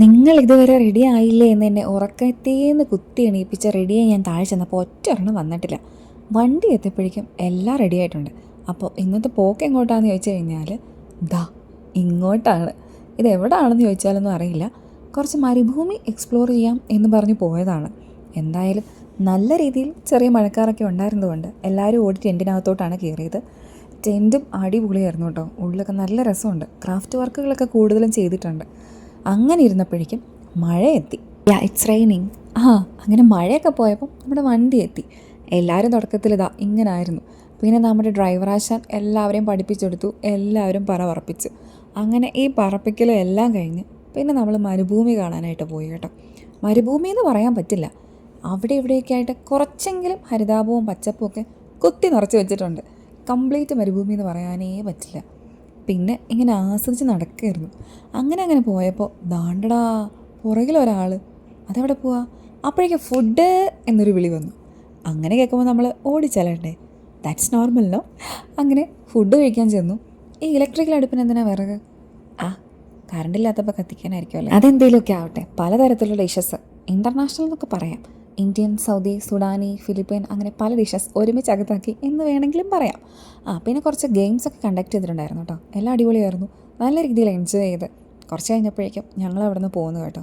നിങ്ങൾ ഇതുവരെ റെഡി ആയില്ലേ എന്ന് എന്നെ ഉറക്കത്തേന്ന് കുത്തി എണീപ്പിച്ച റെഡിയായി ഞാൻ താഴെ ചെന്നപ്പോൾ ഒറ്റ ഒരെണ്ണം വന്നിട്ടില്ല. വണ്ടി എത്തിയപ്പോഴേക്കും എല്ലാം റെഡി ആയിട്ടുണ്ട്. അപ്പോൾ ഇന്നത്തെ പോക്ക് എങ്ങോട്ടാണെന്ന് ചോദിച്ചു കഴിഞ്ഞാൽ ദാ ഇങ്ങോട്ടാണ്. ഇത് എവിടെയാണെന്ന് ചോദിച്ചാലൊന്നും അറിയില്ല. കുറച്ച് മരുഭൂമി എക്സ്പ്ലോർ ചെയ്യാം എന്ന് പറഞ്ഞ് പോയതാണ്. എന്തായാലും നല്ല രീതിയിൽ ചെറിയ മഴക്കാരൊക്കെ ഉണ്ടായിരുന്നതുകൊണ്ട് എല്ലാവരും ഓടി ടെന്റിനകത്തോട്ടാണ് കയറിയത് ടെന്റും അടിപൊളിയായിരുന്നു കേട്ടോ. ഉള്ളിലൊക്കെ നല്ല രസമുണ്ട്. ക്രാഫ്റ്റ് വർക്കുകളൊക്കെ കൂടുതലും ചെയ്തിട്ടുണ്ട്. അങ്ങനെ ഇരുന്നപ്പോഴേക്കും മഴ എത്തി യാ ഇറ്റ്സ് റെയിനിങ് ആ അങ്ങനെ മഴയൊക്കെ പോയപ്പം നമ്മുടെ വണ്ടി എത്തി. എല്ലാവരും തുടക്കത്തിൽ ഇതാ ഇങ്ങനായിരുന്നു. പിന്നെ നമ്മുടെ ഡ്രൈവർ ആശാൻ എല്ലാവരെയും പഠിപ്പിച്ചെടുത്തു എല്ലാവരും പറ പറപ്പിച്ചു. അങ്ങനെ ഈ പറപ്പിക്കലും എല്ലാം കഴിഞ്ഞ് പിന്നെ നമ്മൾ മരുഭൂമി കാണാനായിട്ട് പോയി കേട്ടോ. മരുഭൂമി എന്ന് പറയാൻ പറ്റില്ല. അവിടെ ഇവിടെയൊക്കെ ആയിട്ട് കുറച്ചെങ്കിലും ഹരിതാപവും പച്ചപ്പും ഒക്കെ കുത്തി നിറച്ച് വെച്ചിട്ടുണ്ട്. കംപ്ലീറ്റ് മരുഭൂമി എന്ന് പറയാനേ പറ്റില്ല. പിന്നെ ഇങ്ങനെ ആസ്വദിച്ച് നടക്കുകയായിരുന്നു അങ്ങനെ അങ്ങനെ പോയപ്പോൾ ദാണ്ടടാ പുറകിൽ ഒരാൾ അതെവിടെ പോവാ? അപ്പോഴേക്കും ഫുഡ് എന്നൊരു വിളി വന്നു. അങ്ങനെ കേൾക്കുമ്പോൾ നമ്മൾ ഓടിച്ചലണ്ടേ ദാറ്റ്സ് നോർമൽ നോ അങ്ങനെ ഫുഡ് കഴിക്കാൻ ചെന്നു. ഈ ഇലക്ട്രിക്കൽ അടുപ്പിന് എന്തിനാണ് വിറക്? ആ കറണ്ടില്ലാത്തപ്പോൾ ഇല്ലാത്തപ്പോൾ അതെന്തെങ്കിലുമൊക്കെ ആവട്ടെ. പലതരത്തിലുള്ള ഡിഷസ് ഇന്റർനാഷണൽ എന്നൊക്കെ പറയാം. ഇന്ത്യൻ സൗദി സുഡാനി ഫിലിപ്പൈൻ അങ്ങനെ പല ഡിഷസ് ഒരുമിച്ച് അകത്താക്കി എന്ന് വേണമെങ്കിലും പറയാം. ആ പിന്നെ കുറച്ച് ഗെയിംസ് ഒക്കെ കണ്ടക്ട് ചെയ്തിട്ടുണ്ടായിരുന്നു കേട്ടോ എല്ലാം അടിപൊളിയായിരുന്നു. നല്ല രീതിയിൽ എൻജോയ് ചെയ്ത്. കുറച്ച് കഴിഞ്ഞപ്പോഴേക്കും ഞങ്ങൾ അവിടെ നിന്ന് പോകുന്നു കേട്ടോ.